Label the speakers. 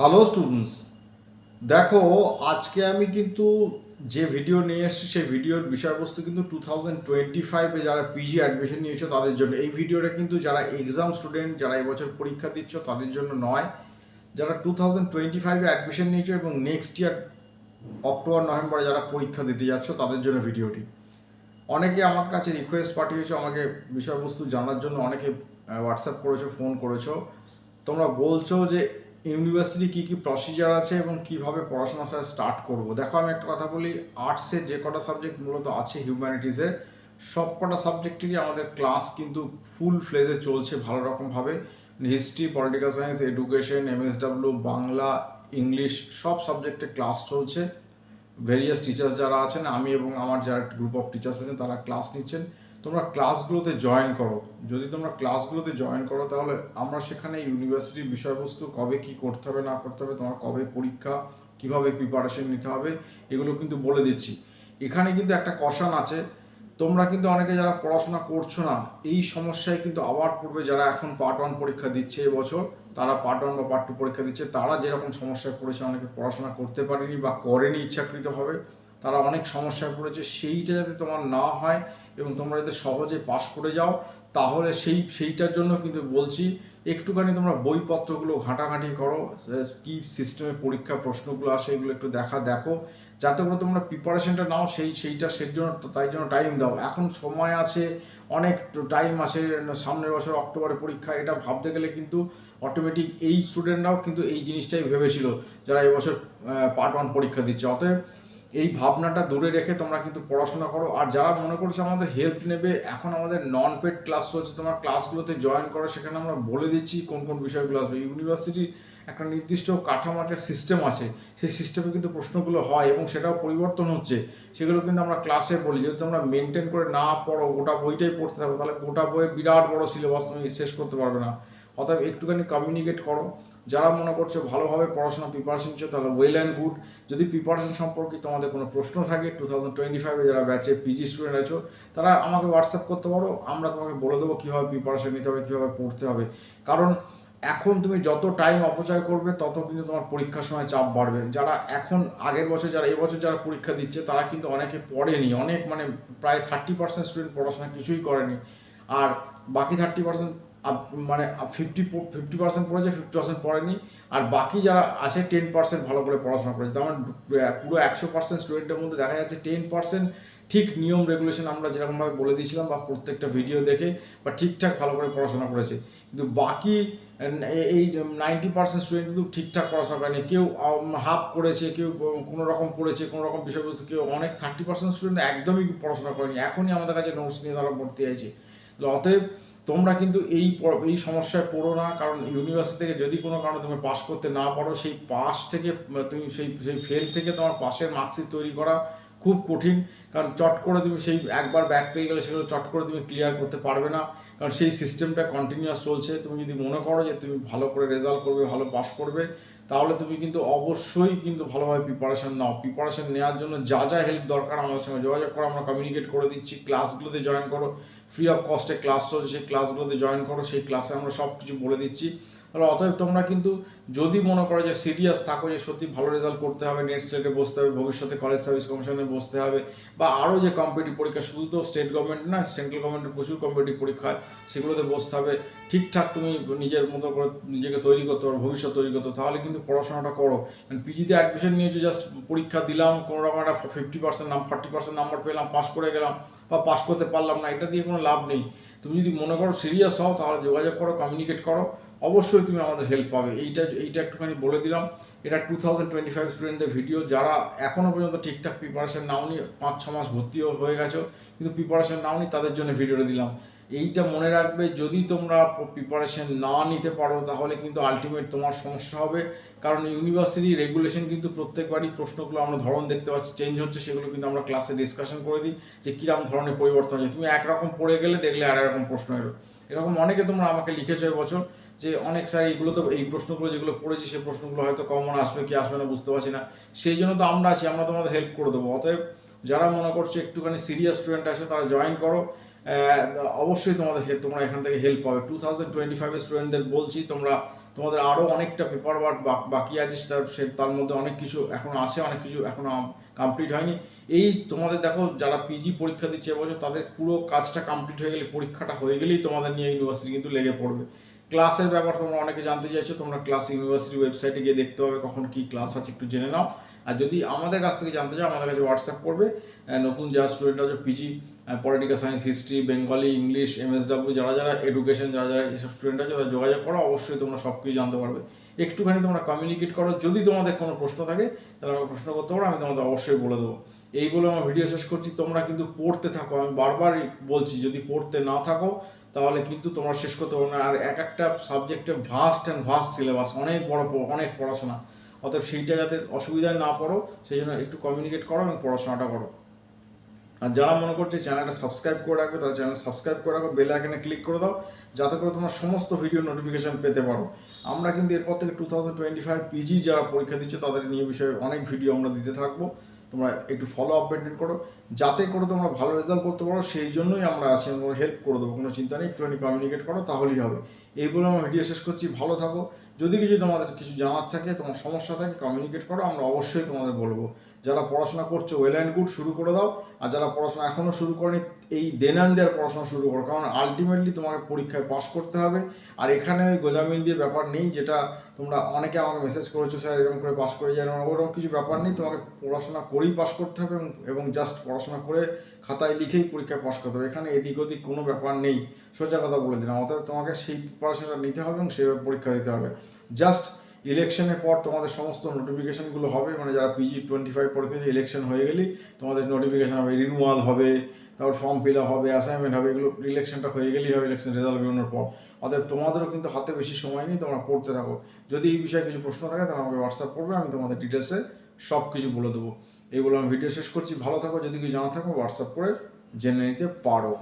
Speaker 1: Hello students দেখো, আজকে আমি কিন্তু যে ভিডিও নিয়ে এসেছি, সেই ভিডিওর বিষয়বস্তু কিন্তু টু থাউজেন্ড টোয়েন্টি ফাইভে যারা পিজি অ্যাডমিশন নিয়েছো, তাদের জন্য। এই ভিডিওটা কিন্তু যারা এক্সাম স্টুডেন্ট যারা এবছর পরীক্ষা দিচ্ছ, তাদের জন্য নয়। যারা টু থাউজেন্ড টোয়েন্টি ফাইভে অ্যাডমিশন নিয়েছো এবং নেক্সট ইয়ার অক্টোবর নভেম্বরে যারা পরীক্ষা দিতে যাচ্ছ, তাদের জন্য ভিডিওটি অনেকে আমার কাছে রিকোয়েস্ট পাঠিয়েছো, আমাকে বিষয়বস্তু জানার জন্য, অনেকে হোয়াটসঅ্যাপ করেছ ফোন করেছ। তোমরা বলছো যে ইউনিভার্সিটি কী কী প্রসিজার আছে এবং কীভাবে পড়াশোনা স্যার স্টার্ট করব? দেখো, আমি একটা কথা বলি আর্টসের যে কটা সাবজেক্ট মূলত আছে হিউম্যানিটিসের সব কটা সাবজেক্টেরই আমাদের ক্লাস কিন্তু ফুল ফ্লেজে চলছে ভালো রকমভাবে history political science education MSW Bangla English সব সাবজেক্টে ক্লাস চলছে। ভেরিয়াস টিচার্স যারা আছেন, আমি এবং আমার যারা গ্রুপ অফ টিচার্স আছেন, তারা ক্লাস নিচ্ছেন। তোমরা ক্লাসগুলোতে জয়েন করো। যদি তোমরা ক্লাসগুলোতে জয়েন করো, তাহলে আমরা সেখানে ইউনিভার্সিটির বিষয়বস্তু কবে কি করতে হবে, না করতে হবে, তোমার কবে পরীক্ষা, কীভাবে প্রিপারেশন নিতে হবে, এগুলো কিন্তু বলে দিচ্ছি। এখানে কিন্তু একটা কষান আছে, তোমরা কিন্তু অনেকে যারা পড়াশোনা করছ না, এই সমস্যায় কিন্তু আবার পড়বে যারা এখন পার্ট ওয়ান পরীক্ষা দিচ্ছে এবছর তারা পার্ট ওয়ান বা পার্ট টু পরীক্ষা দিচ্ছে, তারা যেরকম সমস্যায় পড়েছে, অনেকে পড়াশোনা করতে পারেনি বা করেনি ইচ্ছাকৃতভাবে। তারা অনেক সমস্যায় পড়েছে, সেইটা যাতে তোমার না হয় এবং তোমরা যাতে সহজে পাশ করে যাও, তাহলে সেই, সেইটার জন্য কিন্তু বলছি, একটুখানি তোমরা বইপত্রগুলো ঘাঁটাঘাঁটি করো কি সিস্টেমে পরীক্ষা প্রশ্নগুলো আসে এগুলো একটু দেখা, দেখো, যাতে করে তোমরা প্রিপারেশনটা নাও, সেই, সেইটা সেই জন্য, তাই জন্য টাইম দাও। এখন সময় আছে, অনেক টাইম আছে সামনের বছর অক্টোবরে পরীক্ষা, এটা ভাবতে গেলে কিন্তু অটোমেটিক এই স্টুডেন্টরাও কিন্তু এই জিনিসটাই ভেবেছিল, যারা এবছর পার্ট ওয়ান পরীক্ষা দিচ্ছে। অতএব এই ভাবনাটা দূরে রেখে তোমরা কিন্তু পড়াশোনা করো। আর যারা মনে করছ আমাদের হেল্প নেবে, এখন আমাদের নন পেড ক্লাস চলছে, তোমার ক্লাসগুলোতে জয়েন করো, সেখানে আমরা বলে দিচ্ছি কোন কোন বিষয়গুলো আসবে। ইউনিভার্সিটির একটা নির্দিষ্ট কাঠামো একটা সিস্টেম আছে, সেই সিস্টেমে কিন্তু প্রশ্নগুলো হয় এবং সেটাও পরিবর্তন হচ্ছে। সেগুলো কিন্তু আমরা ক্লাসে বলি। যদি তোমরা মেনটেন করে না পড়ো, গোটা বইটাই পড়তে থাকো, তাহলে গোটা বইয়ে বিরাট বড় সিলেবাস তুমি শেষ করতে পারবে না। অতএব একটুখানি কমিউনিকেট করো। যারা মনে করছ ভালোভাবে পড়াশোনা প্রিপারেশন নিচ্ছ তাহলে ওয়েল অ্যান্ড গুড যদি প্রিপারেশন সম্পর্কে তোমাদের কোনো প্রশ্ন থাকে টু থাউজেন্ড টোয়েন্টি ফাইভে যারা ব্যাচে পিজি স্টুডেন্ট আছো, তারা আমাকে হোয়াটসঅ্যাপ করতে পারো। আমরা তোমাকে বলে দেবো কীভাবে প্রিপারেশন নিতে হবে, কীভাবে পড়তে হবে। কারণ এখন তুমি যত টাইম অপচয় করবে, তত কিন্তু তোমার পরীক্ষার সময় চাপ বাড়বে। যারা এখন আগের বছর, যারা এবছর যারা পরীক্ষা দিচ্ছে, তারা কিন্তু অনেকে পড়েনি। অনেক মানে প্রায় থার্টি পার্সেন্ট স্টুডেন্ট পড়াশোনা কিছুই করেনি। আর বাকি থার্টি পার্সেন্ট মানে ফিফটি ফিফটি পার্সেন্ট পড়েছে ফিফটি পার্সেন্ট পড়েনি। আর বাকি যারা আছে টেন পার্সেন্ট ভালো করে পড়াশোনা করেছে। তার মানে পুরো একশো পার্সেন্ট স্টুডেন্টের মধ্যে দেখা যাচ্ছে টেন পার্সেন্ট ঠিক নিয়ম রেগুলেশন আমরা যেরকমভাবে বলে দিয়েছিলাম বা প্রত্যেকটা ভিডিও দেখে বা ঠিকঠাক ভালো করে পড়াশোনা করেছে। কিন্তু বাকি এই নাইনটি পার্সেন্ট স্টুডেন্ট কিন্তু ঠিকঠাক পড়াশোনা করেনি। কেউ হাফ করেছে, কেউ কোনো রকম পড়েছে, কোনো রকম বিষয়বস্তু, কেউ অনেক থার্টি পার্সেন্ট স্টুডেন্ট একদমই পড়াশোনা করেনি। এখনই আমাদের কাছে নোটস নিয়ে তারা ভর্তি আছে অতএব তোমরা কিন্তু এই এই সমস্যায় পড়ো না, কারণ ইউনিভার্সিটি থেকে যদি কোনো কারণে তুমি পাস করতে না পারো, সেই পাস থেকে, তুমি সেই সেই ফেল থেকে তোমার পাশের মার্কশিট তৈরি করা খুব কঠিন, কারণ চট করে তুমি সেই একবার ব্যাক পেয়ে গেলে সেগুলো চট করে তুমি ক্লিয়ার করতে পারবে না। কারণ সেই সিস্টেমটা কন্টিনিউয়াস চলছে। তুমি যদি মনে করো যে তুমি ভালো করে রেজাল্ট করবে, ভালো পাস করবে, তাহলে তুমি কিন্তু অবশ্যই কিন্তু ভালোভাবে প্রিপারেশান নাও। প্রিপারেশান নেওয়ার জন্য যা যা হেল্প দরকার আমাদের সঙ্গে যোগাযোগ করো। আমরা কমিউনিকেট করে দিচ্ছি। ক্লাসগুলোতে জয়েন করো। ফ্রি অফ কস্টে ক্লাস চলছে, সেই ক্লাসগুলোতে জয়েন করো। সেই ক্লাসে আমরা সব কিছু বলে দিচ্ছি। তাহলে অতএব তোমরা কিন্তু যদি মনে করো যে সিরিয়াস থাকো যে সত্যি ভালো রেজাল্ট করতে হবে নেট স্টেটে বসতে হবে, ভবিষ্যতে কলেজ সার্ভিস কমিশনে বসতে হবে, বা আরও যে কম্পিটিভ পরীক্ষা, শুধু তো স্টেট গভর্নমেন্ট না সেন্ট্রাল গভর্নমেন্টের প্রচুর কম্পিটিভ পরীক্ষা হয়, সেগুলোতে বসতে হবে। ঠিকঠাক তুমি নিজের মতো করে নিজেকে তৈরি করতে পারো, ভবিষ্যৎ তৈরি করতে তাহলে কিন্তু পড়াশোনাটা করো। পিজিতে অ্যাডমিশন নিয়েছো জাস্ট পরীক্ষা দিলাম, কোনো রকম একটা ফিফটি পার্সেন্ট নাম ফর্টি পার্সেন্ট নাম্বার পেলাম পাস করে গেলাম, বা পাস করতে পারলাম না, এটা দিয়ে কোনো লাভ নেই। তুমি যদি মনে করো সিরিয়াস হও, তাহলে যোগাযোগ করো কমিউনিকেট করো। অবশ্যই তুমি আমাদের হেল্প পাবে। এইটা এইটা একটুখানি বলে দিলাম। এটা টু থাউজেন্ড টোয়েন্টি ফাইভ স্টুডেন্টদের ভিডিও যারা এখনও পর্যন্ত ঠিকঠাক প্রিপারেশন নাওনি পাঁচ ছ মাস ভর্তিও হয়ে গেছো, কিন্তু প্রিপারেশন নাওনি, তাদের জন্য ভিডিওটা দিলাম। এইটা মনে রাখবে, যদি তোমরা প্রিপারেশন না নিতে পারো, তাহলে কিন্তু আলটিমেট তোমার সমস্যা হবে। কারণ ইউনিভার্সিটি রেগুলেশন কিন্তু প্রত্যেকবারই প্রশ্নগুলো আমরা ধরন দেখতে পাচ্ছি চেঞ্জ হচ্ছে, সেগুলো কিন্তু আমরা ক্লাসে ডিসকাশন করে দিই যে কীরকম ধরনের পরিবর্তন হচ্ছে তুমি একরকম পড়ে গেলে দেখলে আর এরকম প্রশ্ন এলো। এরকম অনেকে তোমরা আমাকে লিখেছো এবছর যে অনেক স্যার এইগুলো তো, এই প্রশ্নগুলো যেগুলো পড়েছি সেই প্রশ্নগুলো হয়তো কমন আসবে, কি আসবে না বুঝতে পারছি না। সেই জন্য তো আমরা আছি, আমরা তোমাদের হেল্প করে দেবো। অতএব যারা মনে করছ একটুখানি সিরিয়াস স্টুডেন্ট আছে, তারা জয়েন করো। অবশ্যই তোমাদের তোমরা এখান থেকে হেল্প পাবে। টু থাউজেন্ড টোয়েন্টি ফাইভের স্টুডেন্টদের বলছি, তোমরা, তোমাদের আরও অনেকটা পেপার ওয়ার্ক বাকি আছে তার সে, তার মধ্যে অনেক কিছু এখন আছে, অনেক কিছু এখনও কমপ্লিট হয়নি। এই তোমাদের দেখো, যারা পিজি পরীক্ষা দিচ্ছে এবছর তাদের পুরো কাজটা কমপ্লিট হয়ে গেলে, পরীক্ষাটা হয়ে গেলেই তোমাদের নিয়ে ইউনিভার্সিটি কিন্তু লেগে পড়বে। ক্লাসের ব্যাপার তোমরা অনেকে জানতে চাইছো, তোমরা ক্লাস ইউনিভার্সিটি ওয়েবসাইটে গিয়ে দেখতে হবে কখন কি ক্লাস আছে একটু জেনে নাও। আর যদি আমাদের কাছ থেকে জানতে চাও, আমাদের কাছে হোয়াটসঅ্যাপ করবে। নতুন যারা স্টুডেন্ট আছে PG political science history Bengali English MSW যারা যারা এডুকেশন যারা যারা এইসব স্টুডেন্ট আছে, তারা যোগাযোগ করো, অবশ্যই তোমরা সব কিছু জানতে পারবে। একটুখানি তোমরা কমিউনিকেট করো, যদি তোমাদের কোনো প্রশ্ন থাকে, তাহলে আমাকে প্রশ্ন করতে পারো, আমি তোমাদের অবশ্যই বলে দেবো। এই বলে আমার ভিডিও শেষ করছি, তোমরা কিন্তু পড়তে থাকো, আমি বারবার বলছি, যদি পড়তে না থাকো তাহলে কিন্তু তোমরা শেষ করতে পারবে না। আর এক একটা সাবজেক্টে ভাস্ট অ্যান্ড ভাস্ট সিলেবাস অনেক বড় অনেক পড়াশোনা। অতএব সেইটা যাতে অসুবিধায় না পড়ো, সেই জন্য একটু কমিউনিকেট করো এবং পড়াশোনাটা করো। আর যারা মনে করছে চ্যানেলটা সাবস্ক্রাইব করে রাখবে, তারা চ্যানেল সাবস্ক্রাইব করে রাখো বেল আইকনে ক্লিক করে দাও, যাতে করে তোমরা সমস্ত ভিডিও নোটিফিকেশন পেতে পারো। আমরা কিন্তু এরপর থেকে two thousand twenty five PG যারা পরীক্ষা দিচ্ছে, তাদের নিয়ে বিষয়ে অনেক ভিডিও আমরা দিতে থাকব। তোমরা একটু ফলো আপ মেনটেন করো। যাতে করে তোমরা ভালো রেজাল্ট করতে পারো, সেই জন্যই আমরা আছি, আমরা হেল্প করে দেবো। কোনো চিন্তা নেই, একটুখানি কমিউনিকেট করো, তাহলেই হবে। এই বলে আমরা ভিডিও শেষ করছি। ভালো থাকো। যদি কিছু তোমাদের কিছু জানার থাকে, তোমার সমস্যা থাকে কমিউনিকেট করো। আমরা অবশ্যই তোমাদের বলব। যারা পড়াশোনা করছ ওয়েল অ্যান্ড গুড শুরু করে দাও। আর যারা পড়াশোনা এখনও শুরু করেনি এই দেনান দেওয়ার পড়াশোনা শুরু করো, কারণ আলটিমেটলি তোমাকে পরীক্ষায় পাস করতে হবে। আর এখানে গোজামিল দিয়ে ব্যাপার নেই, যেটা তোমরা অনেকে আমাকে মেসেজ করেছ, স্যার, এরকম করে পাস করে যায় ওরকম কিছু ব্যাপার নেই, তোমাকে পড়াশোনা করেই পাস করতে হবে এবং- জাস্ট পড়াশোনা করে খাতায় লিখেই পরীক্ষায় পাস করতে হবে। এখানে এদিক ওদিক কোনো ব্যাপার নেই। সোজা কথা বলে দিলাম। অতএব তোমাকে সেই পড়াশোনাটা নিতে হবে এবং সেভাবে পরীক্ষা দিতে হবে। জাস্ট ইলেকশনের পর তোমাদের সমস্ত নোটিফিকেশনগুলো হবে। মানে যারা পিজি টোয়েন্টি ফাইভ পরীক্ষা ইলেকশন হয়ে গেলেই তোমাদের নোটিফিকেশান হবে রিনুয়াল হবে। তারপর ফর্ম ফিল আপ হবে অ্যাসাইনমেন্ট হবে, এগুলো ইলেকশনটা হয়ে গেলেই হবে ইলেকশন রেজাল্ট বেরোনোর পর। অতএব তোমাদেরও কিন্তু হাতে বেশি সময় নেই, তোমরা পড়তে থাকো। যদি এই বিষয়ে কিছু প্রশ্ন থাকে, তাহলে আমাকে হোয়াটসঅ্যাপ করবে, আমি তোমাদের ডিটেলসে সব কিছু বলে দেবো। এইগুলো আমি ভিডিও শেষ করছি। ভালো থাকো, যদি কিছু জানা থাকো হোয়াটসঅ্যাপ করে জেনে নিতে পারো।